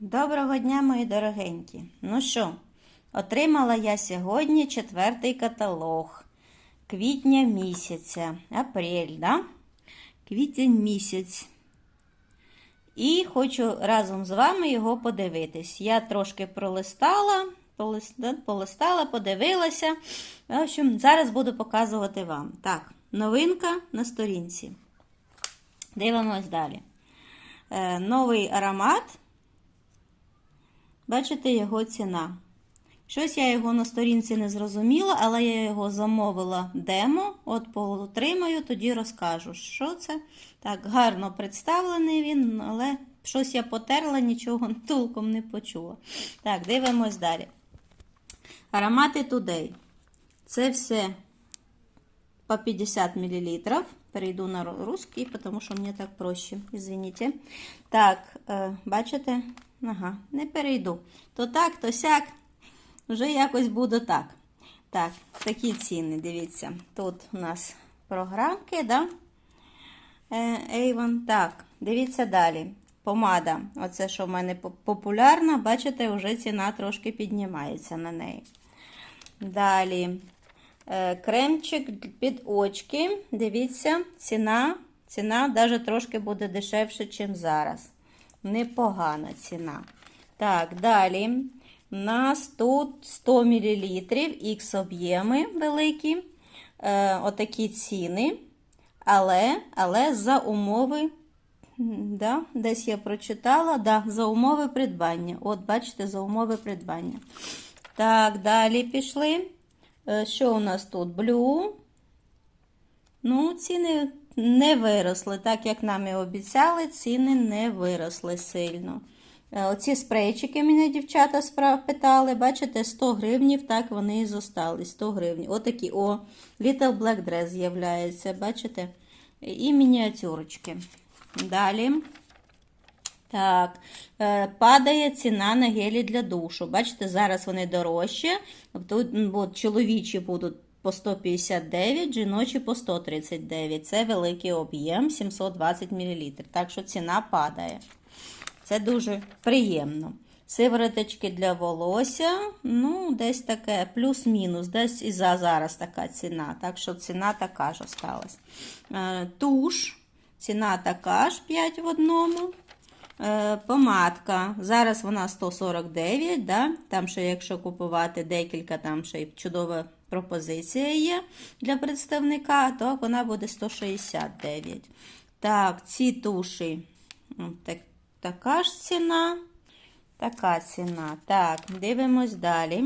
Доброго дня, мої дорогенькі. Ну що, отримала я сьогодні четвертий каталог квітня місяця, апрель, да? Квітень місяць. І хочу разом з вами його подивитись. Я трошки пролистала, полистала, подивилася. В общем, зараз буду показувати вам. Так, новинка на сторінці. Дивимось далі. Е, новий аромат. Бачите його ціна. Щось я його на сторінці не зрозуміла, але я його замовила демо. От отримаю, тоді розкажу, що це. Так, гарно представлений він, але щось я потерла, нічого толком не почула. Так, дивимось далі. Аромати Today. Це все по 50 мл. Перейду на русский, потому що мені так проще. Извините. Так, е, бачите? Ага, не перейду. То так, то сяк. Вже якось буде так. Так, такі ціни, дивіться. Тут у нас програмки, да? Е, Avon. Так, дивіться далі. Помада. Оце, що в мене популярна, бачите, вже ціна трошки піднімається на неї. Далі. Е, Кремчик під очки. Дивіться, ціна, ціна навіть трошки буде дешевше, ніж зараз. Непогана ціна. Так, далі. У нас тут 100 мл, Х об'єми великі. Е, отакі ціни. Але, але за умови, да, десь я прочитала, да, за умови придбання. От, бачите, за умови придбання. Так, далі пішли. Е, Що у нас тут? Блю. Ну, ціни не виросли. Так як нам і обіцяли, ціни не виросли сильно. Е, Оці спрейчики мене дівчата питали. Бачите, 100 гривнів, так вони і зостались. 100 гривень. Отакі, о, Little Black Dress з'являється, бачите? І мініатюрочки. Далі. Так, е, падає ціна на гелі для душу. Бачите, зараз вони дорожчі. Тут чоловічі будуть по 159, жіночі по 139. Це великий об'єм 720 мл. Так що ціна падає. Це дуже приємно. Сивороточки для волосся, ну, десь таке, плюс-мінус, десь і за зараз така ціна. Так що ціна така ж осталась. Е, туш, ціна така ж 5 в одному. Е, помадка. Зараз вона 149, да? там ще якщо купувати декілька, там ще й чудова пропозиція є для представника, то вона буде 169. Так, ці туші. Так, така ж ціна. Така ціна. Так, дивимось далі.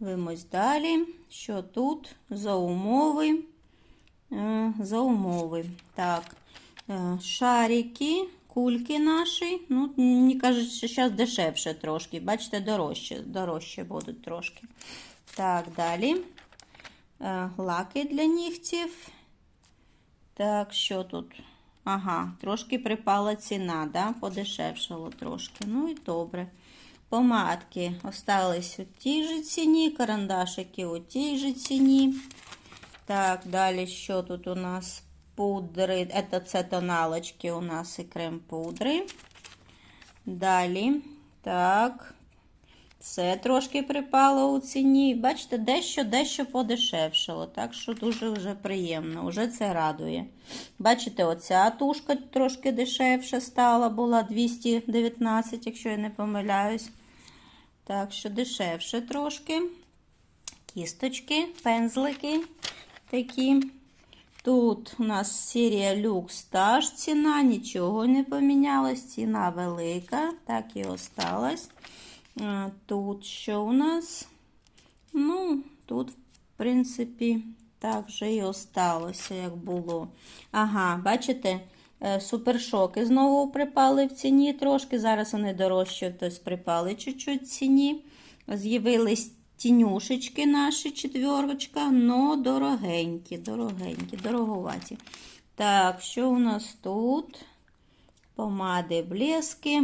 Дивимось далі. Що тут? За умови. Е, За умови. Так, е, шарики, кульки наші. Ну, мені кажуть, що зараз дешевше трошки. Бачите, дорожче, дорожче будуть трошки. Так, далі. Е, Лаки для нігтів. Так, що тут? Ага, трошки припала ціна, да? подешевшало трошки. Ну і добре. Помадки остались у тій же ціні, карандашики у тій же ціні. Так, далі що тут у нас? Пудри. Это це тоналочки у нас і крем-пудри. Далі. Так. Це трошки припало у ціні. Бачите, дещо-дещо подешевшало. Так що дуже вже приємно. Уже це радує. Бачите, оця тушка трошки дешевша стала, була 219, якщо я не помиляюсь. Так що дешевше трошки. Кісточки, пензлики такі. Тут у нас серія люкс теж ціна, нічого не помінялось. Ціна велика, так і осталась. Тут що у нас? Ну, тут, в принципі, так вже і осталося, як було. Ага, бачите, супершоки знову припали в ціні трошки. Зараз вони дорожчі, тобто припали чуть-чуть в ціні. З'явились тінюшечки наші, четверочка, но дорогенькі, дорогенькі, дороговаті. Так, що у нас тут? Помади, блески.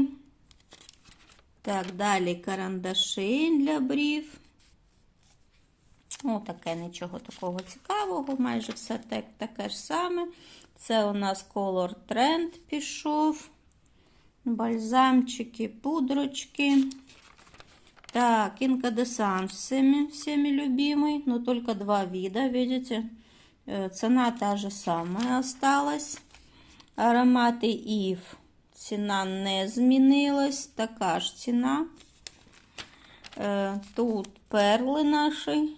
Так, далі карандаші для брів. О, таке нічого такого цікавого, майже все так, таке ж саме. Це у нас Color Trend пішов. бальзамчики, пудрочки. Так, инкадесан всеми, всеми любимый, но только два вида, видите? Э, Цена та же самая осталась. Аромати Ів. Ціна не змінилась, така ж ціна. Е, Тут перли наші.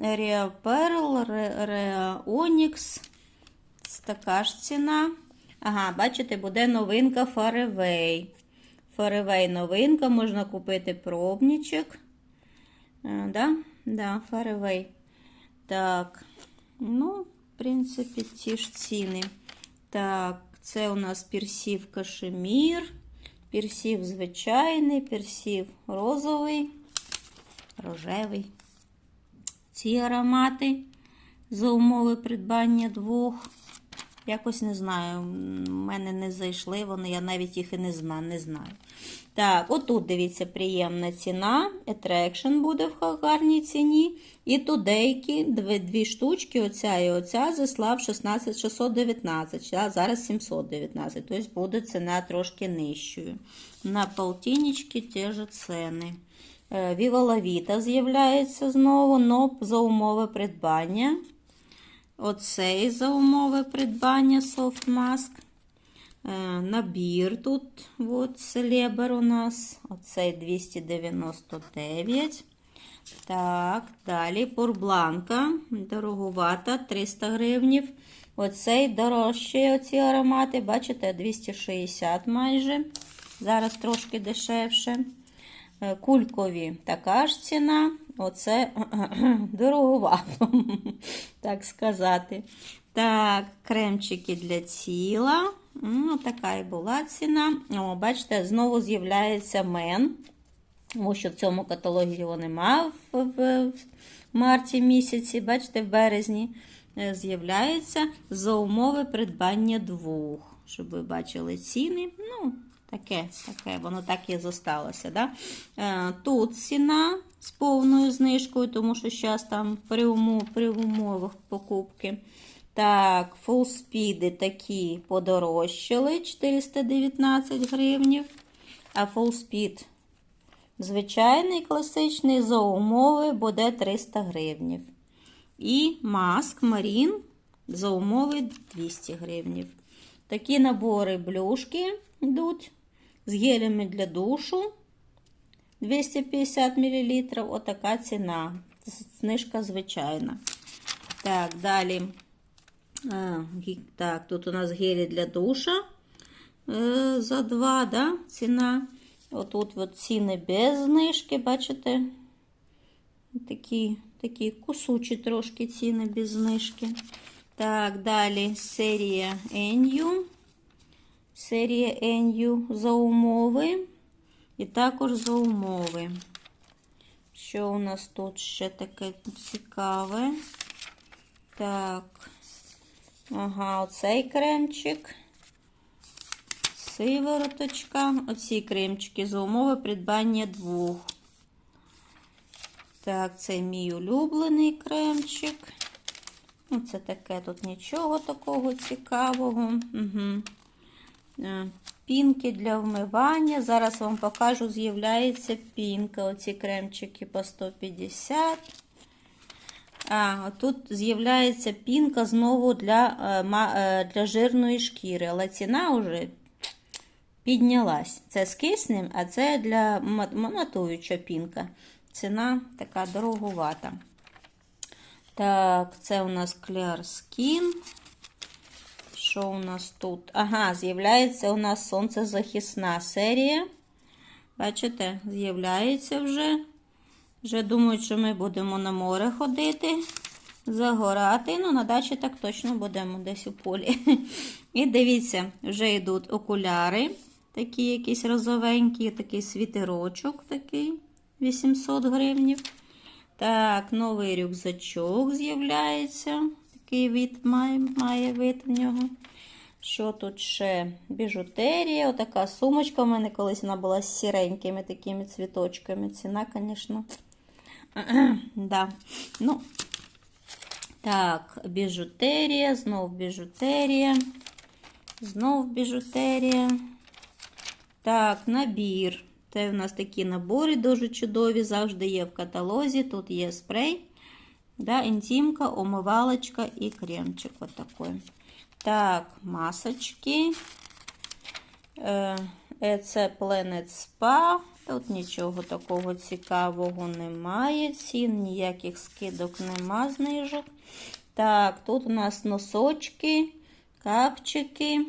Реа Перл, Ре- Реа Онікс. Така ж ціна. Ага, бачите, буде новинка Фаревей. Фаревей новинка, можна купити пробничок. Е, Да? Да, Фаревей. Так, ну, в принципі, ті ж ціни. Так, це у нас персів кашемір, персів звичайний, персів розовий, рожевий. Ці аромати за умови придбання двох. Якось не знаю, в мене не зайшли вони, я навіть їх і не знаю. Не знаю. Так, отут, дивіться, приємна ціна. Attraction буде в гарній ціні. І тут деякі дві, дві штучки, оця і оця, зислав 16 619, а зараз 719. Тобто буде ціна трошки нижчою. На полтиннички ті ж ціни. Viva La з'являється знову, но за умови придбання. Оцей за умови придбання Soft Mask. Е, Набір тут, от, селебер у нас. Оцей 299. Так, далі Пурбланка. Дороговата, 300 гривнів. Оцей дорожчий, оці аромати, бачите, 260 майже. Зараз трошки дешевше. Е, Кулькові така ж ціна. Оце дороговато, так сказати. Так, кремчики для тіла. Ну, така і була ціна. О, бачите, знову з'являється мен. Тому що в цьому каталогі його нема в, в, в марті місяці, бачите, в березні е, з'являється за умови придбання двох. Щоб ви бачили ціни. Ну, таке, таке, воно так і зосталося. Да? Е, Тут ціна з повною знижкою, тому що зараз там при, умов, при умовах покупки. Так, фулспіди такі подорожчали 419 гривнів. А фулспід звичайний класичний за умови буде 300 гривнів. І маск Марін за умови 200 гривнів. Такі набори блюшки йдуть з гелями для душу 250 мл. Отака ціна. Знижка звичайна. Так, далі. А, так, тут у нас гелі для душа е, за 2, да, ціна. Отут от ціни без знижки, бачите? Такі, такі кусучі трошки ціни без знижки. Так, далі серія NU. Серія NU за умови. І також за умови. Що у нас тут ще таке цікаве? Так. Ага, оцей кремчик. Сивороточка. Оці кремчики за умови придбання двох. Так, це мій улюблений кремчик. Ну, це таке тут нічого такого цікавого. Угу. Пінки для вмивання. Зараз вам покажу, з'являється пінка. Оці кремчики по 150. А, тут з'являється пінка знову для, е, е, для жирної шкіри, але ціна вже піднялась. Це з киснем, а це для ма- матуюча пінка. Ціна така дороговата. Так, це у нас Clear Skin. Що у нас тут? Ага, з'являється у нас сонцезахисна серія. Бачите, з'являється вже. Вже думають, що ми будемо на море ходити, загорати. Ну, на дачі так точно будемо десь у полі. І дивіться, вже йдуть окуляри, такі якісь розовенькі, такий світерочок такий 800 гривнів. Так, новий рюкзачок з'являється. Такий вид має, має вид в нього. Що тут ще? Біжутерія, отака сумочка. У мене колись вона була з сіренькими такими цвіточками. Ціна, звісно. да. Ну, так, біжутерія, знов біжутерія. Знов біжутерія. Так, набір. Це у нас такі набори дуже чудові, завжди є в каталозі. Тут є спрей, да, інтимка, омивалочка і кремчик. Отакий. Так, масочки. Це Planet Spa. Тут нічого такого цікавого немає. Цін, ніяких скидок нема, знижок. Так, тут у нас носочки, капчики,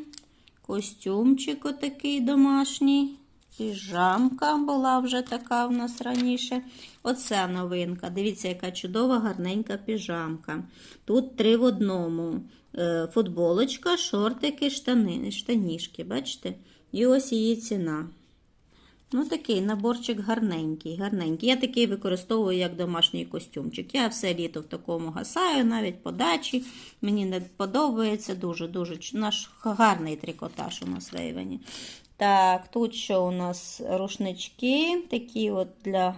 костюмчик отакий домашній. Піжамка була вже така в нас раніше. Оця новинка. Дивіться, яка чудова, гарненька піжамка. Тут три в одному. Е, Футболочка, шортики, штани, штанішки. Бачите? І ось її ціна. Ну, такий наборчик гарненький, гарненький. Я такий використовую як домашній костюмчик. Я все літо в такому гасаю, навіть по дачі. Мені не подобається дуже-дуже. Наш гарний трикотаж у нас в Рейвені. Так, тут що у нас рушнички, такі от для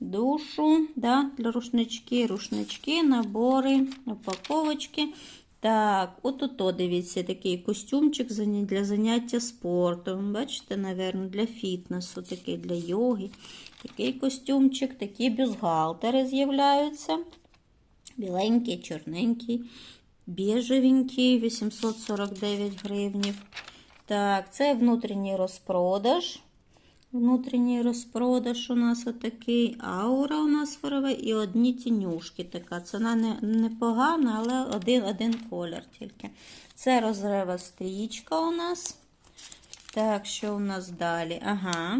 душу, да, для рушнички, рушнички, набори, упаковочки. Так, от ото, дивіться, такий костюмчик для заняття спортом. Бачите, напевно, для фітнесу, такий для йоги. Такий костюмчик, такі бюстгальтери з'являються. Біленький, чорненький, біжевенький, 849 гривнів. Так, це внутрішній розпродаж. Внутрішній розпродаж у нас отакий. Аура у нас фарове і одні тінюшки. Така. Ціна не, непогана, але один, один колір тільки. Це розрева стрічка у нас. Так, що у нас далі? Ага.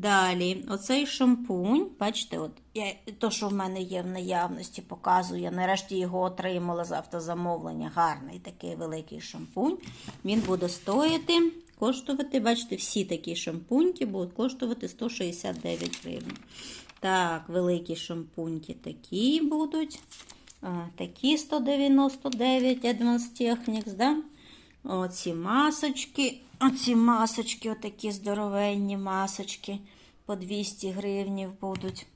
Далі, оцей шампунь, бачите, от я, то, що в мене є в наявності, показую. Я нарешті його отримала з автозамовлення. Гарний такий великий шампунь. Він буде стоїти, коштувати, бачите, всі такі шампуньки будуть коштувати 169 гривень. Так, великі шампуньки такі будуть. А, такі 199 Advanced Technics, да? Оці масочки, оці масочки, отакі здоровенні масочки по 200 гривнів будуть.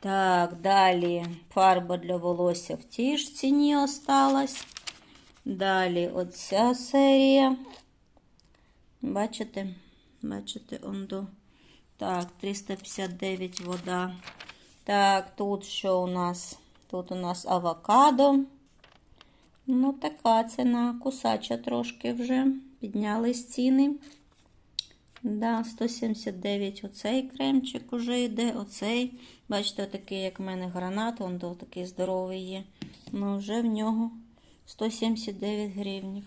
Так, далі фарба для волосся в тій ж ціні осталась. Далі оця серія. Бачите? Бачите, ондо. Так, 359 вода. Так, тут що у нас? Тут у нас авокадо. Ну, така ціна, кусача трошки вже. Піднялись ціни. Да, 179 оцей кремчик уже йде. Оцей. Бачите, отакий, як в мене гранат, он такий здоровий є. Ну, вже в нього 179 гривнів.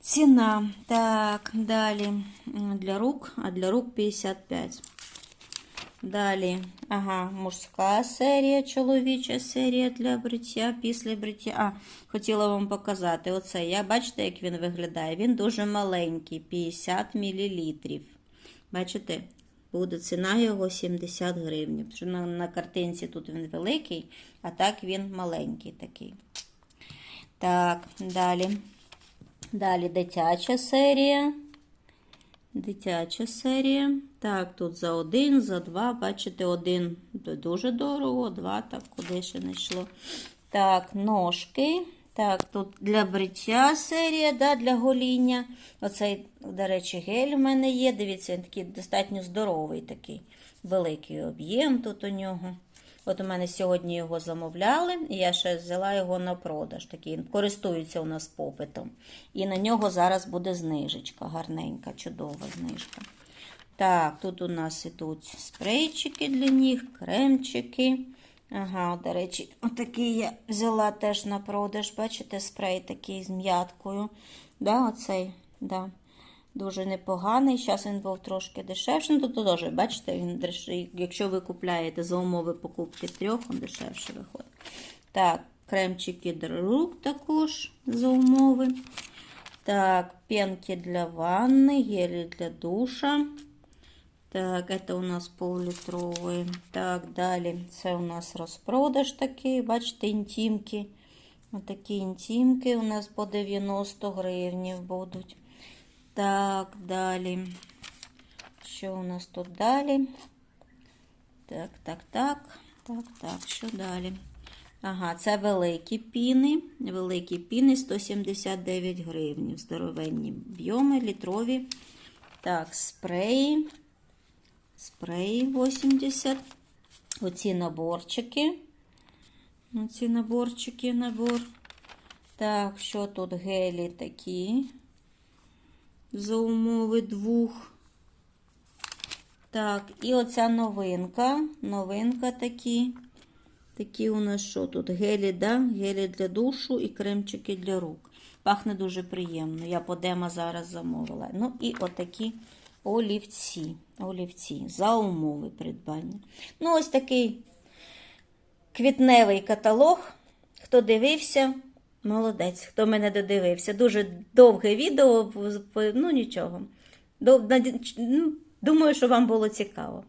Ціна. Так, далі для рук, а для рук 55. Далі, ага, мужська серія, чоловіча серія для бриття, після бриття. А, хотіла вам показати. Оце, я бачите, як він виглядає? Він дуже маленький, 50 мл. Бачите, буде ціна його 70 гривень. Тому на, на картинці тут він великий, а так він маленький такий. Так, далі. Далі дитяча серія. Дитяча серія. Так, тут за один, за два. Бачите, один дуже дорого, два так куди ще не йшло. Так, ножки. Так, тут для бриття серія, да, для гоління. Оцей, до речі, гель у мене є. Дивіться, він такий достатньо здоровий, такий великий об'єм тут у нього. От у мене сьогодні його замовляли, і я ще взяла його на продаж. Такий користується у нас попитом. І на нього зараз буде знижечка, гарненька, чудова знижка. Так, тут у нас ідуть спрейчики для ніг, кремчики. Ага, до речі, отакий я взяла теж на продаж. Бачите, спрей такий з м'яткою. Да, оцей, да. Дуже непоганий. Зараз він був трошки дешевший. Ну, Тут теж, бачите, він дешевий. Якщо ви купляєте за умови покупки трьох, він дешевше виходить. Так, кремчики для рук також за умови. Так, пенки для ванни, гелі для душа. Так, это у нас пол-літровий. Так, далі. Це у нас розпродаж такий, бачите, інтімки. Отакі інтімки у нас по 90 гривнів будуть. Так, далі. Що у нас тут далі? Так, так, так. Так, так, що далі? Ага, це великі піни. Великі піни 179 гривень. Здоровенні б'йоми, літрові. Так, спреї. Спреї 80. Оці наборчики. Оці наборчики, набор. Так, що тут гелі такі? За умови двох. Так, і оця новинка. Новинка такі. Такі у нас що тут? Гелі, да? Гелі для душу і кремчики для рук. Пахне дуже приємно. Я по демо зараз замовила. Ну і отакі олівці. Олівці за умови придбання. Ну, ось такий квітневий каталог. Хто дивився, молодець. Хто мене додивився. Дуже довге відео, ну нічого. Ну, Думаю, що вам було цікаво.